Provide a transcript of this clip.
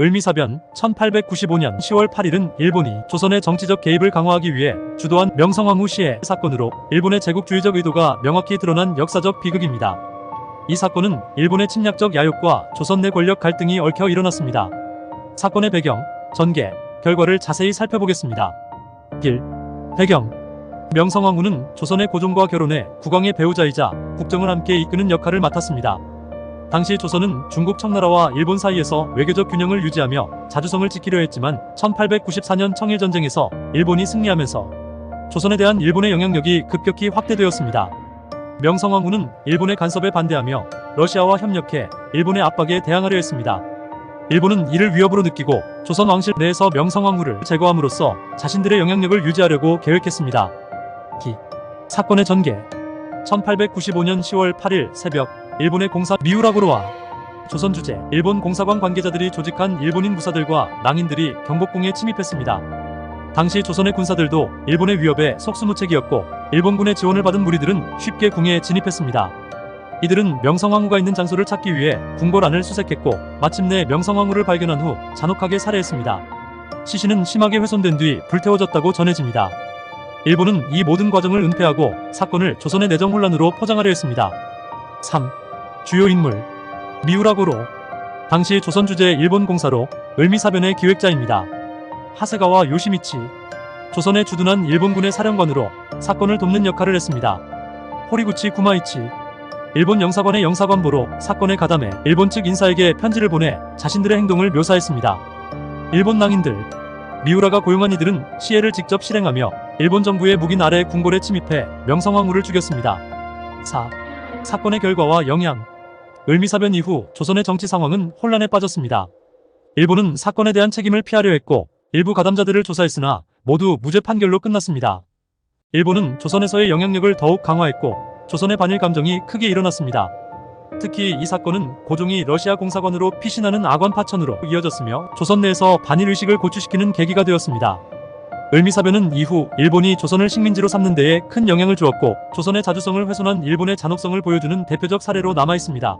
을미사변 1895년 10월 8일은 일본이 조선의 정치적 개입을 강화하기 위해 주도한 명성황후 시해 사건으로 일본의 제국주의적 의도가 명확히 드러난 역사적 비극입니다. 이 사건은 일본의 침략적 야욕과 조선 내 권력 갈등이 얽혀 일어났습니다. 사건의 배경, 전개, 결과를 자세히 살펴보겠습니다. 1. 배경 명성황후는 조선의 고종과 결혼해 국왕의 배우자이자 국정을 함께 이끄는 역할을 맡았습니다. 당시 조선은 중국 청나라와 일본 사이에서 외교적 균형을 유지하며 자주성을 지키려 했지만 1894년 청일전쟁에서 일본이 승리하면서 조선에 대한 일본의 영향력이 급격히 확대되었습니다. 명성황후는 일본의 간섭에 반대하며 러시아와 협력해 일본의 압박에 대항하려 했습니다. 일본은 이를 위협으로 느끼고 조선 왕실 내에서 명성황후를 제거함으로써 자신들의 영향력을 유지하려고 계획했습니다. 기 사건의 전개 1895년 10월 8일 새벽 일본의 공사 미우라고로와 조선 주재 일본 공사관 관계자들이 조직한 일본인 무사들과 낭인들이 경복궁에 침입했습니다. 당시 조선의 군사들도 일본의 위협에 속수무책이었고 일본군의 지원을 받은 무리들은 쉽게 궁에 진입했습니다. 이들은 명성황후가 있는 장소를 찾기 위해 궁궐안을 수색했고 마침내 명성황후를 발견한 후 잔혹하게 살해했습니다. 시신은 심하게 훼손된 뒤 불태워졌다고 전해집니다. 일본은 이 모든 과정을 은폐하고 사건을 조선의 내정 혼란으로 포장하려 했습니다. 3. 주요 인물 미우라고로 당시 조선 주재 일본 공사로 을미사변의 기획자입니다. 하세가와 요시미치 조선에 주둔한 일본군의 사령관으로 사건을 돕는 역할을 했습니다. 호리구치 구마이치 일본 영사관의 영사관보로 사건에 가담해 일본 측 인사에게 편지를 보내 자신들의 행동을 묘사했습니다. 일본 낭인들 미우라가 고용한 이들은 시해를 직접 실행하며 일본 정부의 묵인 아래 궁궐에 침입해 명성황후를 죽였습니다. 4. 사건의 결과와 영향 을미사변 이후 조선의 정치 상황은 혼란에 빠졌습니다. 일본은 사건에 대한 책임을 피하려 했고 일부 가담자들을 조사했으나 모두 무죄 판결로 끝났습니다. 일본은 조선에서의 영향력을 더욱 강화했고 조선의 반일 감정이 크게 일어났습니다. 특히 이 사건은 고종이 러시아 공사관으로 피신하는 악원 파천으로 이어졌으며 조선 내에서 반일 의식을 고취시키는 계기가 되었습니다. 을미사변은 이후 일본이 조선을 식민지로 삼는 데에 큰 영향을 주었고 조선의 자주성을 훼손한 일본의 잔혹성을 보여주는 대표적 사례로 남아 있습니다.